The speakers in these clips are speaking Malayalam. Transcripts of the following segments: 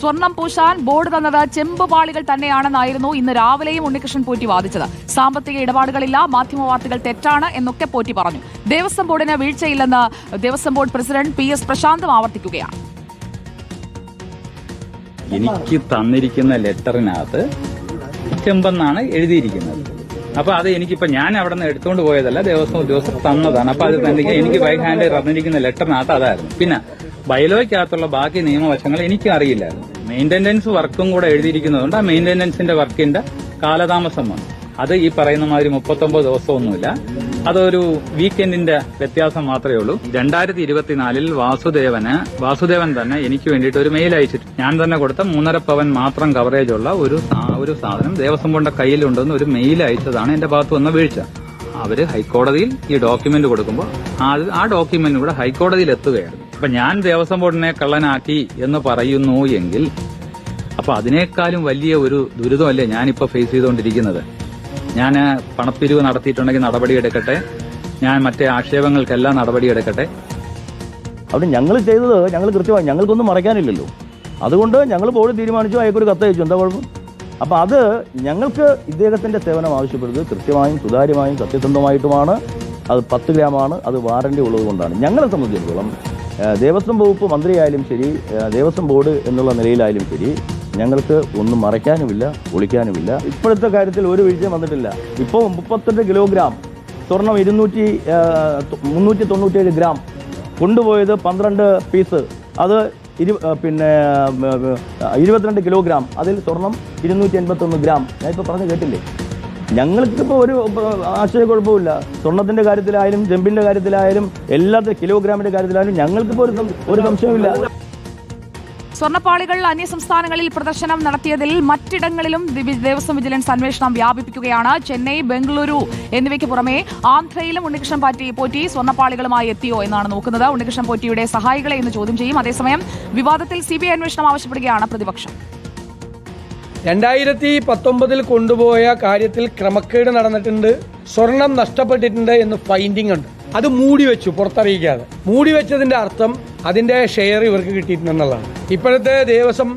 സ്വർണം പൂശാൻ ബോർഡ് തന്നത് ചെമ്പുപാളികൾ തന്നെയാണെന്നായിരുന്നു ഇന്ന് രാവിലെയും ഉണ്ണികൃഷ്ണൻ പോറ്റി വാദിച്ചത്. സാമ്പത്തിക ഇടപാടുകളില്ല മാധ്യമ വാർത്തകൾ തെറ്റാണ് എന്നൊക്കെ പോറ്റി പറഞ്ഞു. ദേവസ്വം ബോർഡിന് വീഴ്ചയില്ലെന്ന് Devaswom board president P S പ്രശാന്തും ആവർത്തിക്കുകയാണ്. എനിക്ക് തന്നിരിക്കുന്ന ലെറ്ററിനകത്ത് ചെമ്പെന്നാണ് എഴുതിയിരിക്കുന്നത്. അപ്പൊ അത് എനിക്കിപ്പോ ഞാൻ അവിടെ നിന്ന് എടുത്തുകൊണ്ട് പോയതല്ല ദേവസ്വം ഉദ്യോഗസ്ഥർ തന്നതാണ്. അപ്പൊ അത് തന്നെ എനിക്ക് ബൈ ഹാൻഡ് തന്നിരിക്കുന്ന ലെറ്ററിനകത്ത് അതായിരുന്നു. പിന്നെ ബയലോയ്ക്കകത്തുള്ള ബാക്കി നിയമവശങ്ങൾ എനിക്ക് അറിയില്ലായിരുന്നു മെയിന്റനൻസ് വർക്കും കൂടെ എഴുതിയിരിക്കുന്നതുകൊണ്ട് ആ മെയിന്റെനൻസിന്റെ വർക്കിന്റെ കാലതാമസം വന്നു. അത് ഈ പറയുന്ന മാതിരി മുപ്പത്തൊമ്പത് ദിവസമൊന്നുമില്ല. അതൊരു വീക്കെൻഡിന്റെ വ്യത്യാസം മാത്രമേ ഉള്ളൂ. രണ്ടായിരത്തി ഇരുപത്തിനാലിൽ വാസുദേവന് വാസുദേവൻ തന്നെ എനിക്ക് വേണ്ടിയിട്ട് ഒരു മെയിൽ അയച്ചിട്ട് ഞാൻ തന്നെ കൊടുത്ത മൂന്നര പവൻ മാത്രം കവറേജ് ഉള്ള ഒരു ഒരു സാധനം ദേവസ്വം ബോർഡിന്റെ കയ്യിലുണ്ടെന്ന് ഒരു മെയിൽ അയച്ചതാണ് എന്റെ ഭാഗത്ത് വന്ന വീഴ്ച. അവർ ഹൈക്കോടതിയിൽ ഈ ഡോക്യുമെന്റ് കൊടുക്കുമ്പോൾ ആ ഡോക്യുമെന്റ് കൂടെ ഹൈക്കോടതിയിൽ എത്തുകയായിരുന്നു. അപ്പൊ ഞാൻ ദേവസ്വം ബോർഡിനെ കള്ളനാക്കി എന്ന് പറയുന്നു എങ്കിൽ അപ്പൊ അതിനേക്കാളും വലിയ ഒരു ദുരിതമല്ലേ ഞാനിപ്പോ ഫേസ് ചെയ്തുകൊണ്ടിരിക്കുന്നത്? ഞാൻ പണപ്പിരിവ് നടത്തിയിട്ടുണ്ടെങ്കിൽ നടപടിയെടുക്കട്ടെ ഞാൻ മറ്റേ ആക്ഷേപങ്ങൾക്കെല്ലാം നടപടിയെടുക്കട്ടെ അവിടെ ഞങ്ങൾ ചെയ്തത് ഞങ്ങൾ കൃത്യമായി ഞങ്ങൾക്കൊന്നും മറയ്ക്കാനില്ലല്ലോ. അതുകൊണ്ട് ഞങ്ങൾ ബോർഡ് തീരുമാനിച്ചു അയക്കൊരു കത്ത് അയച്ചു. എന്താ കുഴപ്പം? അപ്പം അത് ഞങ്ങൾക്ക് ഇദ്ദേഹത്തിന്റെ സേവനം ആവശ്യപ്പെടുന്നത് കൃത്യമായും സുതാര്യമായും സത്യസന്ധമായിട്ടുമാണ്. അത് പത്ത് ഗ്രാമാണ് അത് വാറണ്ടി ഉള്ളത് കൊണ്ടാണ് ഞങ്ങളെ സംബന്ധിച്ചിടത്തോളം ദേവസ്വം വകുപ്പ് മന്ത്രിയായാലും ശരി ദേവസ്വം ബോർഡ് എന്നുള്ള നിലയിലായാലും ശരി ഞങ്ങൾക്ക് ഒന്നും മറയ്ക്കാനുമില്ല ഒളിക്കാനുമില്ല. ഇപ്പോഴത്തെ കാര്യത്തിൽ ഒരു വീഴ്ചയും വന്നിട്ടില്ല. ഇപ്പോൾ മുപ്പത്തെട്ട് കിലോഗ്രാം സ്വർണം ഇരുന്നൂറ്റി മുന്നൂറ്റി തൊണ്ണൂറ്റേഴ് ഗ്രാം കൊണ്ടുപോയത് പന്ത്രണ്ട് പീസ്. അത് ഇരു പിന്നെ ഇരുപത്തിരണ്ട് കിലോഗ്രാം. അതിൽ സ്വർണം ഇരുന്നൂറ്റി എൺപത്തൊന്ന് ഗ്രാം. ഞാൻ ഇപ്പോൾ പറഞ്ഞു കേട്ടില്ലേ? ഞങ്ങൾക്കിപ്പോൾ ഒരു ആശയക്കുഴപ്പമില്ല സ്വർണത്തിന്റെ കാര്യത്തിലായാലും ചെമ്പിന്റെ കാര്യത്തിലായാലും എല്ലാത്തിനും കിലോഗ്രാമിന്റെ കാര്യത്തിലായാലും ഞങ്ങൾക്കിപ്പോൾ ഒരു ഒരു സംശയമില്ല സ്വർണപ്പാളികൾ അന്യസംസ്ഥാനങ്ങളിൽ പ്രദർശനം നടത്തിയതിൽ മറ്റിടങ്ങളിലും ദിവി- ദേവസ്വം വിജിലൻസ് അന്വേഷണം വ്യാപിപ്പിക്കുകയാണ്. ചെന്നൈ ബംഗളൂരു എന്നിവയ്ക്ക് പുറമെ ആന്ധ്രയിലും ഉണ്ണികൃഷ്ണൻ പാറ്റി പോറ്റി സ്വർണപ്പാളികളുമായി എത്തിയോ എന്നാണ് നോക്കുന്നത്. ഉണ്ണികൃഷ്ണൻ പോറ്റിയുടെ സഹായികളെ ഇന്ന് ചോദ്യം ചെയ്യും. അതേസമയം വിവാദത്തിൽ സിബിഐ അന്വേഷണം ആവശ്യപ്പെടുകയാണ് പ്രതിപക്ഷം. രണ്ടായിരത്തി പത്തൊമ്പതിൽ കൊണ്ടുപോയ കാര്യത്തിൽ ക്രമക്കേട് നടന്നിട്ടുണ്ട്. സ്വർണം നഷ്ടപ്പെട്ടിട്ടുണ്ട് എന്ന് ഫൈൻഡിംഗ് ഉണ്ട്. അത് മൂടി വെച്ചു പുറത്തറിയിക്കാതെ. മൂടി വെച്ചതിന്റെ അർത്ഥം അതിന്റെ ഷെയർ ഇവർക്ക് കിട്ടിയിട്ടുണ്ടെന്നുള്ളതാണ്. ഇപ്പോഴത്തെ ദേവസ്വം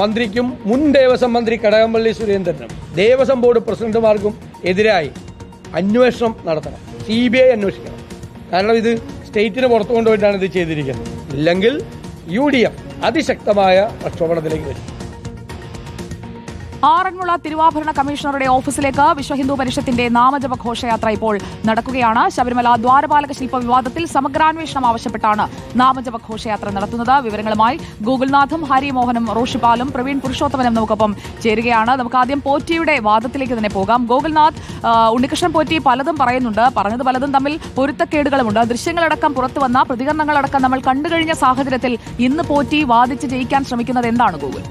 മന്ത്രിക്കും മുൻ ദേവസ്വം മന്ത്രി കടകംപള്ളി സുരേന്ദ്രനും ദേവസ്വം ബോർഡ് പ്രസിഡന്റുമാർക്കും എതിരായി അന്വേഷണം നടത്തണം. സി ബി ഐ അന്വേഷിക്കണം. കാരണം ഇത് സ്റ്റേറ്റിന് പുറത്തു കൊണ്ടുപോയിട്ടാണ് ഇത് ചെയ്തിരിക്കുന്നത്. ഇല്ലെങ്കിൽ യു ഡി എഫ് അതിശക്തമായ പ്രക്ഷോഭണത്തിലേക്ക് വരും. ആറന്മുള തിരുവാഭരണ കമ്മീഷണറുടെ ഓഫീസിലേക്ക് വിശ്വഹിന്ദു പരിഷത്തിന്റെ നാമജപ ഘോഷയാത്ര ഇപ്പോൾ നടക്കുകയാണ്. ശബരിമല ദ്വാരപാലക ശില്പ വിവാദത്തിൽ സമഗ്രാന്വേഷണം ആവശ്യപ്പെട്ടാണ് നാമജപ ഘോഷയാത്ര നടത്തുന്നത്. വിവരങ്ങളുമായി ഗൂഗിൾനാഥും ഹരിമോഹനും റോഷിപാലും പ്രവീൺ പുരുഷോത്തമനും നമുക്കൊപ്പം ചേരുകയാണ്. നമുക്ക് ആദ്യം പോറ്റിയുടെ വാദത്തിലേക്ക് തന്നെ പോകാം. ഗോകുൽനാഥ് ഉണ്ണികൃഷ്ണൻ പോറ്റി പലതും പറയുന്നുണ്ട്. പറഞ്ഞത് പലതും തമ്മിൽ പൊരുത്തക്കേടുകളുമുണ്ട്. ദൃശ്യങ്ങളടക്കം പുറത്തു വന്ന പ്രതികരണങ്ങളടക്കം നമ്മൾ കണ്ടുകഴിഞ്ഞ സാഹചര്യത്തിൽ ഇന്ന് പോറ്റി വാദിച്ച് ജയിക്കാൻ ശ്രമിക്കുന്നത് എന്താണ് ഗൂഗിൾ?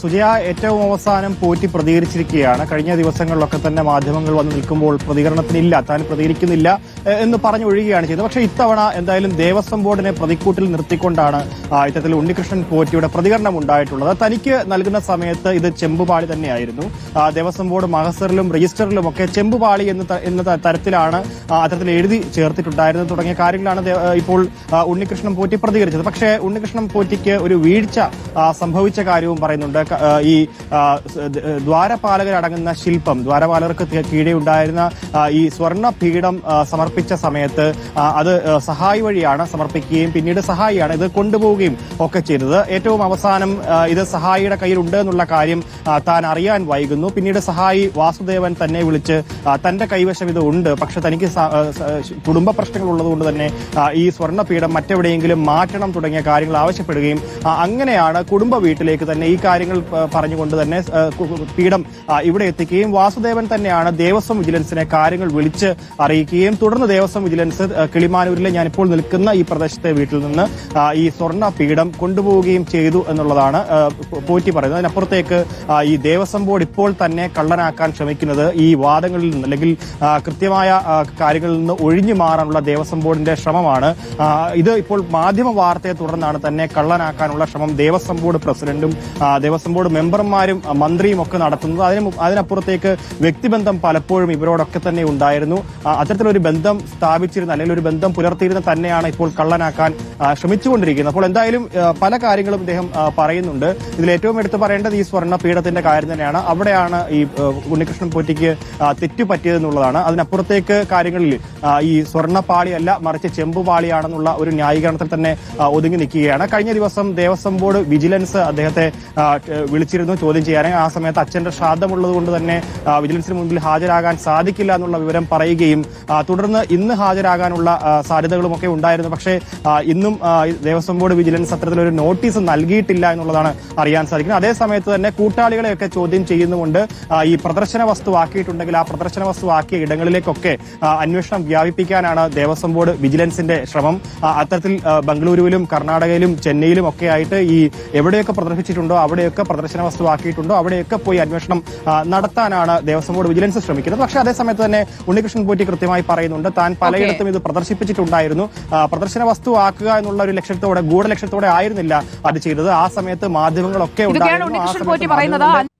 സുജയ ഏറ്റവും അവസാനം പോറ്റി പ്രതികരിച്ചിരിക്കുകയാണ്. കഴിഞ്ഞ ദിവസങ്ങളിലൊക്കെ തന്നെ മാധ്യമങ്ങൾ വന്ന് നിൽക്കുമ്പോൾ പ്രതികരണത്തിനില്ല താൻ പ്രതികരിക്കുന്നില്ല എന്ന് പറഞ്ഞു ഒഴിയുകയാണ് ചെയ്തത്. പക്ഷേ ഇത്തവണ എന്തായാലും ദേവസ്വം ബോർഡിനെ പ്രതിക്കൂട്ടിൽ നിർത്തിക്കൊണ്ടാണ് ഇത്തരത്തിൽ ഉണ്ണികൃഷ്ണൻ പോറ്റിയുടെ പ്രതികരണം ഉണ്ടായിട്ടുള്ളത്. തനിക്ക് നൽകുന്ന സമയത്ത് ഇത് ചെമ്പുപാളി തന്നെയായിരുന്നു. ദേവസ്വം ബോർഡ് മഹസറിലും രജിസ്റ്ററിലും ഒക്കെ ചെമ്പുപാളി എന്ന എന്ന തരത്തിലാണ് അത്തരത്തിൽ എഴുതി ചേർത്തിട്ടുണ്ടായിരുന്നത് തുടങ്ങിയ കാര്യങ്ങളാണ് ഇപ്പോൾ ഉണ്ണികൃഷ്ണൻ പോറ്റി പ്രതികരിച്ചത്. പക്ഷേ ഉണ്ണികൃഷ്ണൻ പോറ്റിക്ക് ഒരു വീഴ്ച സംഭവിച്ച കാര്യവും പറയുന്നുണ്ട്. ഈ ദ്വാരപാലകരടങ്ങുന്ന ശില്പം ദ്വാരപാലകർക്ക് കീഴേ ഉണ്ടായിരുന്ന ഈ സ്വർണ പീഠം സമർപ്പിച്ച സമയത്ത് അത് സഹായി വഴിയാണ് സമർപ്പിക്കുകയും പിന്നീട് സഹായിയാണ് ഇത് കൊണ്ടുപോവുകയും ഒക്കെ ചെയ്തത്. ഏറ്റവും അവസാനം ഇത് സഹായിയുടെ കയ്യിലുണ്ട് എന്നുള്ള കാര്യം താൻ അറിയാൻ വൈകുന്നു. പിന്നീട് സഹായി വാസുദേവൻ തന്നെ വിളിച്ച് തന്റെ കൈവശം ഇത് ഉണ്ട്. പക്ഷെ തനിക്ക് കുടുംബ പ്രശ്നങ്ങൾ ഉള്ളതുകൊണ്ട് തന്നെ ഈ ഈ സ്വർണപീഠം മറ്റെവിടെയെങ്കിലും മാറ്റണം തുടങ്ങിയ കാര്യങ്ങൾ ആവശ്യപ്പെടുകയും അങ്ങനെയാണ് കുടുംബ വീട്ടിലേക്ക് തന്നെ ഈ കാര്യങ്ങൾ പറഞ്ഞുകൊണ്ട് തന്നെ പീഠം ഇവിടെ എത്തിക്കുകയും വാസുദേവൻ തന്നെയാണ് ദേവസ്വം വിജിലൻസിനെ കാര്യങ്ങൾ വിളിച്ച് അറിയിക്കുകയും തുടർന്ന് ദേവസ്വം വിജിലൻസ് കിളിമാനൂരിലെ ഞാനിപ്പോൾ നിൽക്കുന്ന ഈ പ്രദേശത്തെ വീട്ടിൽ നിന്ന് ഈ സ്വർണ പീഠം കൊണ്ടുപോവുകയും ചെയ്തു എന്നുള്ളതാണ് പോറ്റി പറയുന്നത്. അതിനപ്പുറത്തേക്ക് ഈ ദേവസ്വം ബോർഡ് ഇപ്പോൾ തന്നെ കള്ളനാക്കാൻ ശ്രമിക്കുന്നത് ഈ വാദങ്ങളിൽ നിന്ന് അല്ലെങ്കിൽ കൃത്യമായ കാര്യങ്ങളിൽ നിന്ന് ഒഴിഞ്ഞു മാറാനുള്ള ദേവസ്വം ബോർഡിന്റെ ശ്രമമാണ്. ഇത് ഇപ്പോൾ മാധ്യമ വാർത്തയെ തുടർന്നാണ് തന്നെ കള്ളനാക്കാനുള്ള ശ്രമം. ദേവസ്വം ബോർഡ് പ്രസിഡന്റും ദേവസ്വം ബോർഡ് മെമ്പർമാരും മന്ത്രിയും ഒക്കെ നടത്തുന്നത്. അതിന് അതിനപ്പുറത്തേക്ക് വ്യക്തിബന്ധം പലപ്പോഴും ഇവരോടൊക്കെ തന്നെ ഉണ്ടായിരുന്നു. അത്തരത്തിലൊരു ബന്ധം സ്ഥാപിച്ചിരുന്ന അല്ലെങ്കിൽ ഒരു ബന്ധം പുലർത്തിയിരുന്ന തന്നെയാണ് ഇപ്പോൾ കള്ളനാക്കാൻ ശ്രമിച്ചുകൊണ്ടിരിക്കുന്നത്. അപ്പോൾ എന്തായാലും പല കാര്യങ്ങളും ഇദ്ദേഹം പറയുന്നുണ്ട്. ഇതിൽ ഏറ്റവും എടുത്തു പറയേണ്ടത് ഈ സ്വർണ പീഠത്തിന്റെ കാര്യം തന്നെയാണ്. അവിടെയാണ് ഈ ഉണ്ണികൃഷ്ണൻ പോറ്റിക്ക് തെറ്റു പറ്റിയതെന്നുള്ളതാണ്. അതിനപ്പുറത്തേക്ക് കാര്യങ്ങളിൽ ഈ സ്വർണപ്പാളിയല്ല മറിച്ച് ചെമ്പുപാളിയാണെന്നുള്ള ഒരു ന്യായീകരണത്തിൽ തന്നെ ഒതുങ്ങി നിൽക്കുകയാണ്. കഴിഞ്ഞ ദിവസം ദേവസ്വം ബോർഡ് വിജിലൻസ് അദ്ദേഹത്തെ വിളിച്ചിരുന്നു ചോദ്യം ചെയ്യാനായി ആ സമയത്ത് അച്ഛന്റെ ശ്രാദ്ധമുള്ളത് കൊണ്ട് തന്നെ വിജിലൻസിന് മുമ്പിൽ ഹാജരാകാൻ സാധിക്കില്ല എന്നുള്ള വിവരം പറയുകയും തുടർന്ന് ഇന്ന് ഹാജരാകാനുള്ള സാധ്യതകളുമൊക്കെ ഉണ്ടായിരുന്നു. പക്ഷേ ഇന്നും ദേവസ്വം ബോർഡ് വിജിലൻസ് അത്തരത്തിലൊരു നോട്ടീസ് നൽകിയിട്ടില്ല എന്നുള്ളതാണ് അറിയാൻ സാധിക്കുന്നത്. അതേ സമയത്ത് തന്നെ കൂട്ടാളികളെയൊക്കെ ചോദ്യം ചെയ്യുന്നുകൊണ്ട് ഈ പ്രദർശന വസ്തു ആക്കിയിട്ടുണ്ടെങ്കിൽ ആ പ്രദർശന വസ്തുവാക്കിയ ഇടങ്ങളിലേക്കൊക്കെ അന്വേഷണം വ്യാപിപ്പിക്കാനാണ് ദേവസ്വം ബോർഡ് വിജിലൻസിന്റെ ശ്രമം. അത്തരത്തിൽ ബംഗളൂരുവിലും കർണാടകയിലും ചെന്നൈയിലും ഒക്കെ ആയിട്ട് ഈ എവിടെയൊക്കെ പ്രദർശിച്ചിട്ടുണ്ടോ അവിടെയൊക്കെ പ്രദർശന വസ്തുവാക്കിയിട്ടുണ്ടോ അവിടെയൊക്കെ പോയി അന്വേഷണം നടത്താനാണ് ദേവസ്വം ബോർഡ് വിജിലൻസ് ശ്രമിക്കുന്നത്. പക്ഷേ അതേസമയത്ത് തന്നെ ഉണ്ണികൃഷ്ണൻ പോറ്റി കൃത്യമായി പറയുന്നുണ്ട്. താൻ പലയിടത്തും ഇത് പ്രദർശിപ്പിച്ചിട്ടുണ്ടായിരുന്നു. പ്രദർശന വസ്തു ആക്കുക എന്നുള്ള ഒരു ലക്ഷ്യത്തോടെ ഗൂഢലക്ഷ്യത്തോടെ ആയിരുന്നില്ല അത് ചെയ്തത്. ആ സമയത്ത് മാധ്യമങ്ങളൊക്കെ ഉണ്ടായിരുന്നു. ആ സമയത്ത്